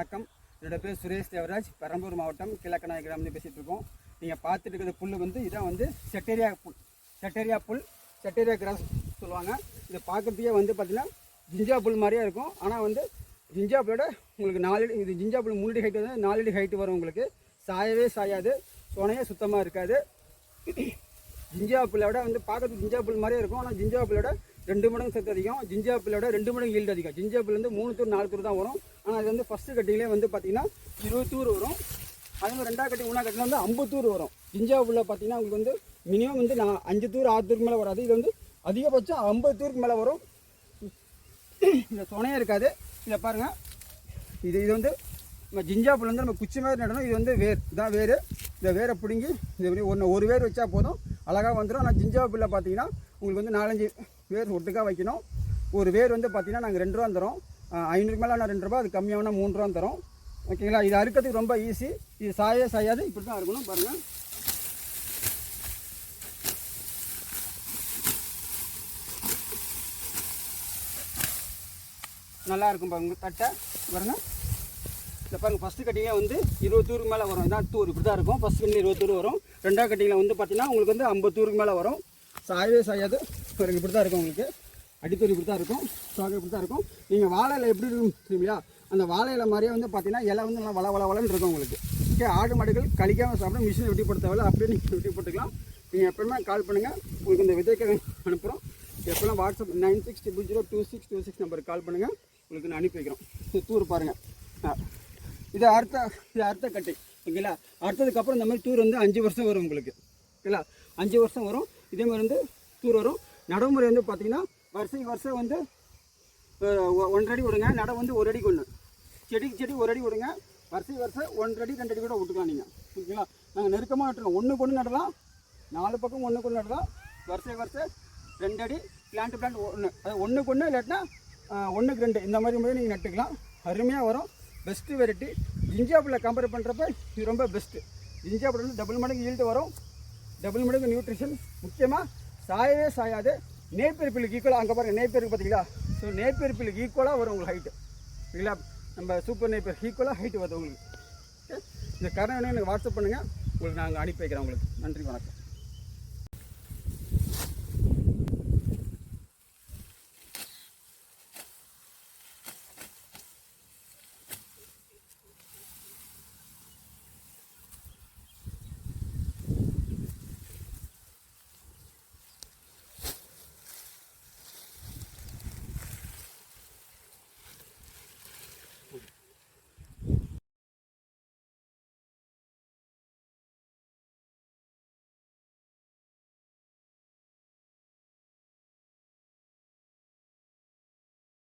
வணக்கம். என்னோடய பேர் சுரேஷ் தேவராஜ். பெரம்பலூர் மாவட்டம் கிழக்கநாய கிராமத்தில் பேசிகிட்டு இருக்கோம். நீங்கள் பார்த்துட்டு இருக்கிற புல் வந்து இதான் வந்து செட்டேரியா புல். செட்டேரியா புல் செட்டேரியா கிராஸ் சொல்லுவாங்க. இதை பார்க்குறதுக்கே வந்து பார்த்தீங்கன்னா ஜிஞ்சா புல் மாதிரியே இருக்கும். ஆனால் வந்து ஜிஞ்சா புல்லோட உங்களுக்கு நாலு அடி இது ஜிஞ்சா புல் மூணு அடி ஹைட் வந்து நாலு அடி ஹைட்டு வரும் உங்களுக்கு. சாயவே சாயாது. சுனையே சுத்தமாக இருக்காது. ஜிஞ்சா புல்லோட வந்து பார்க்கறதுக்கு ஜிஞ்சா புல் மாதிரியே இருக்கும். ஆனால் ஜிஞ்சா புல்லோட ரெண்டு மடங்கு சத்து அதிகம் ஜிஞ்சா ரெண்டு மடங்கு ஈல்டு அதிகம். ஜிஞ்சா புல் வந்து மூணு தூர் நாலு தூர் தான் வரும். ஆனால் அது வந்து ஃபஸ்ட்டு கட்டிங்லேயே வந்து பார்த்தீங்கன்னா இருபது தூர் வரும். அதே மாதிரி ரெண்டாவது கட்டி மூணாவது கட்டில வந்து ஐம்பது தூர் வரும். ஜிஞ்சா புல்ல பார்த்தீங்கன்னா உங்களுக்கு வந்து மினிமம் வந்து நான் அஞ்சு தூர் ஆறு தூருக்கு மேலே வராது. இது வந்து அதிகபட்சம் ஐம்பது தூருக்கு மேலே வரும். இந்த துணையே இருக்காது. இதை பாருங்கள் இது இது வந்து நம்ம ஜிஞ்சா வந்து நம்ம குச்சி மாதிரி நடணும். இது வந்து வேர். இதான் வேர். இந்த வேரை பிடுங்கி இது இப்படி ஒன்று ஒரு வேர் வச்சா போதும். அழகாக வந்துடும் ஆனால் ஜிஞ்சா பிள்ளை பார்த்தீங்கன்னா உங்களுக்கு வந்து நாலஞ்சு வேர் ஒட்டுக்காக வைக்கணும். ஒரு வேர் வந்து பார்த்தீங்கன்னா நாங்கள் ரெண்டு ரூபா தரோம். ஐநூறுக்கு மேலே நான் ரெண்டு ரூபா அது கம்மியாகனா மூணு ரூபா தரோம். ஓகேங்களா? இது அறுக்கிறதுக்கு ரொம்ப ஈஸி இது சாயே சாயாது இப்படி தான் இருக்கணும் பாருங்கள் நல்லா இருக்கும் பாருங்க தட்டை. பாருங்க. இந்த பாருங்கள் ஃபஸ்ட்டு கட்டிங்கே வந்து இருபது தூருக்கு மேலே வரும். இதான் தூர் இப்படி தான் இருக்கும். ஃபஸ்ட் கட்டிங் இருபது தூர் வரும். ரெண்டாவது கட்டிங்கில் வந்து பார்த்தீங்கன்னா உங்களுக்கு வந்து ஐம்பது தூருக்கு மேலே வரும். சாயவே சாயாது பாருங்க இப்படி தான் இருக்கும் உங்களுக்கு. அடித்தூர் இப்படி தான் இருக்கும். சாக இப்படி தான் இருக்கும். நீங்கள் வாழை எப்படி இருக்கும் சரிங்களா அந்த வாழை மாதிரியே வந்து பார்த்தீங்கன்னா இலை வந்து நல்லா வள வள வளன்னு இருக்கும் உங்களுக்கு. ஓகே ஆடு மாடுகள் கழிக்காமல் சாப்பிட மிஷினை வெட்டி போட தேவையில்ல. அப்படியே நீங்கள் வெட்டி போட்டுக்கலாம். நீங்கள் எப்பவுமே கால் பண்ணுங்கள் உங்களுக்கு இந்த விதைக்க அனுப்புகிறோம் எப்போல்லாம் WhatsApp nine six triple zero two six two six நம்பருக்கு கால் பண்ணுங்கள் உங்களுக்கு நான் அனுப்பி வைக்கிறோம். தூர் பாருங்கள் ஆ. இது அறுத்த இது அறுத்த கட்டை. ஓகேங்களா? அடுத்ததுக்கப்புறம் இந்த மாதிரி தூர் வந்து அஞ்சு வருஷம் வரும் உங்களுக்கு. ஓகேங்களா? அஞ்சு வருஷம் வரும். இதே மாதிரி வந்து தூர் வரும். நடைமுறை வந்து பார்த்தீங்கன்னா வருஷம் வருஷம் வந்து ஒன்றரை அடி விடுங்க. நடை வந்து ஒரு அடிக்கு ஒன்று செடிக்கு செடி ஒரு அடி விடுங்க. வருஷம் வருஷம் ஒன்றரை அடி ரெண்டு அடி கூட விட்டுக்கலாம் நீங்கள் ஓகேங்களா? நாங்கள் நெருக்கமாக நட்டுறோம் ஒன்றுக்கு ஒன்று நடலாம். நாலு பக்கம் ஒன்றுக்கு ஒன்று நடலாம். வருஷம் வருஷம் ரெண்டு அடி பிளான்ட் பிளான்ட் ஒன்று அது ஒன்றுக்கு ஒன்று இல்லாட்டினா ஒன்றுக்கு ரெண்டு. இந்த மாதிரி மாதிரி நீங்கள் நட்டுக்கலாம். அருமையாக வரும். பெஸ்ட்டு வெரைட்டி ஜிஞ்சாப்பில் கம்பேர் பண்ணுறப்ப இது ரொம்ப பெஸ்ட்டு ஜிஞ்சாப்பில் வந்து டபுள் மடங்கு ஈல்டு வரும். டபுள் மடங்கு நியூட்ரிஷன் முக்கியமாக சாயவே சாயாது. நேப்பெருப்பிலுக்கு ஈக்குவலாக அங்கே பாருங்கள் நேப்பெருக்கு பார்த்தீங்களா ஸோ நேப்பெருப்பிலுக்கு ஈக்குவலாக வரும் உங்களுக்கு ஹைட்டு இல்லைங்களா? நம்ம சூப்பர் நேப்பர் ஈக்குவலாக ஹைட்டு வருது உங்களுக்கு. இந்த கரணம் எனக்கு வாட்ஸ்அப் பண்ணுங்கள் உங்களுக்கு நாங்கள் அனுப்பி வைக்கிறோம் உங்களுக்கு. நன்றி வணக்கம்.